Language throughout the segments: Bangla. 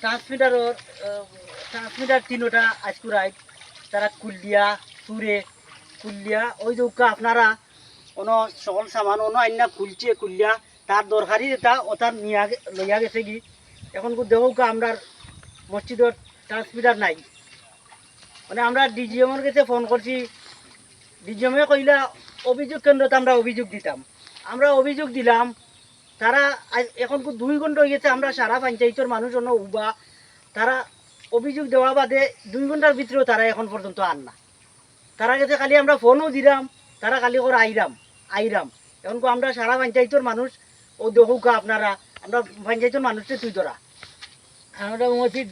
ট্রান্সমিটারর ট্রান্সমিটার তিনোটা আজকুরাই তারা কুলিয়া, সুরে কুলিয়া, ওই দৌকা আপনারা কোনো সকল সামান অন্য আইনা খুলছে কুলিয়া, তার দরকারি এটা ও তার নিয়া লইয়া গেছে কি? এখন দেহকা আমরা মসজিদের ট্রান্সমিটার নাই। মানে আমরা ডিজিএমের কাছে ফোন করছি। ডিজিএমে কইলা অভিযোগ কেন্দ্রতে আমরা অভিযোগ দিতাম। আমরা অভিযোগ দিলাম তারা এখন দুই ঘণ্টা হয়ে গেছে আমরা সারা পঞ্চায়েতের মানুষ অন্য উবা। তারা অভিযোগ দেওয়া বাদে দুই ঘণ্টার ভিতরেও তারা এখন পর্যন্ত আন না। তারা গেছে খালি আমরা ফোনও দিলাম তারা খালি করে আইরাম আইরাম। এখন আমরা সারা পঞ্চায়েতের মানুষ ও দেখুকা আপনারা আমরা পঞ্চায়েতের মানুষকে তুই ধরা। আমরা মসজিদ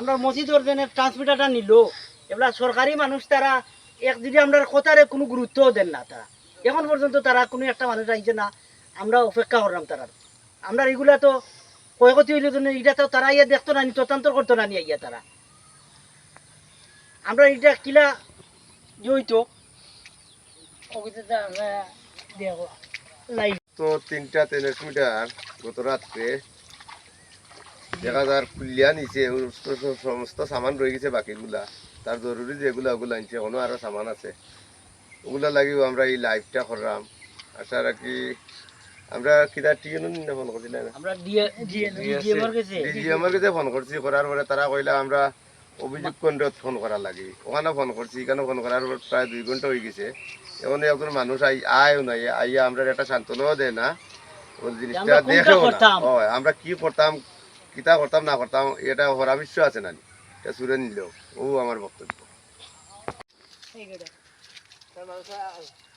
আমরা মসজিদের জন্য ট্রান্সমিটারটা নিল। এবার সরকারি মানুষ তারা এক যদি আমরা কথারে কোনো গুরুত্বও দেন না তারা। এখন পর্যন্ত তারা কোনো একটা মানুষ আইছে না। আমরা অপেক্ষা করলাম তারা আমরা এগুলা তো ক্ষয়ক্ষতি হইলে জন্য এটা তো তারা ইয়া দেখতো না নি করতো না ইয়া তারা। আমরা এটা কিলা হইতো তো তিনটা ট্রান্সমিটার গত রাত্রে দেখা যার খুলিয়া নিচে সমস্ত- সামান রয়ে গেছে বাকিগুলা। তার জরুরি যেগুলা ওগুলো আনছে, এখনও আরও সামান আছে। ওগুলা লাগিও আমরা এই লাইভটা করলাম। আশা রাখি আমরা কিতা টিএনও ফোন করছিলাম না? আমরা ডিএ ডিএমর কাছে। ডিজিএমের কাছে ফোন করছি করার পরে তারা কইলা আমরা অভিযোগ কেন্দ্রত ফোন করা লাগে। ওখানে ফোন করছি এখানে ফোন করার পর প্রায় দুই ঘণ্টা হয়ে গেছে। এখন একজন মানুষ আই আয়ও নাই। আইয়া আমরা একটা সান্ত্বনাও দেয় না। ওই জিনিসটা আমরা দেখেও না। আমরা কি করতাম কিতা করতাম না করতাম এটা পরামর্শ আছে না এটা সুরে নিলেও। ও আমার বক্তব্য।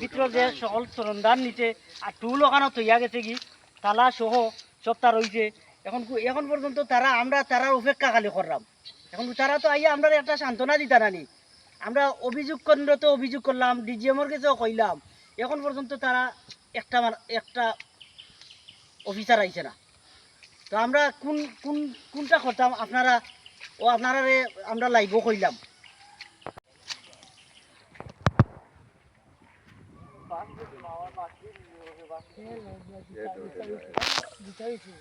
ভিতর যে সকল সরঞ্জাম নিচে, আর টুল ওখানে তৈয়া গেছে কি, তালা সহ সব তার রয়েছে এখন এখন পর্যন্ত তারা, আমরা তারা উপেক্ষা খালি করলাম। এখন তারা তো আইয়া আমরা একটা সান্ত্বনা দিতা নানি। আমরা অভিযোগ কেন্দ্রতে অভিযোগ করলাম, ডিজিএমর কাছেও কইলাম। এখন পর্যন্ত তারা একটা একটা অফিসার আইছে না। তো আমরা কোন কোন কোনটা করতাম, আপনারা ও আপনারা আমরা লাইভও কইলাম। এটা- এটা- বিচাৰিছো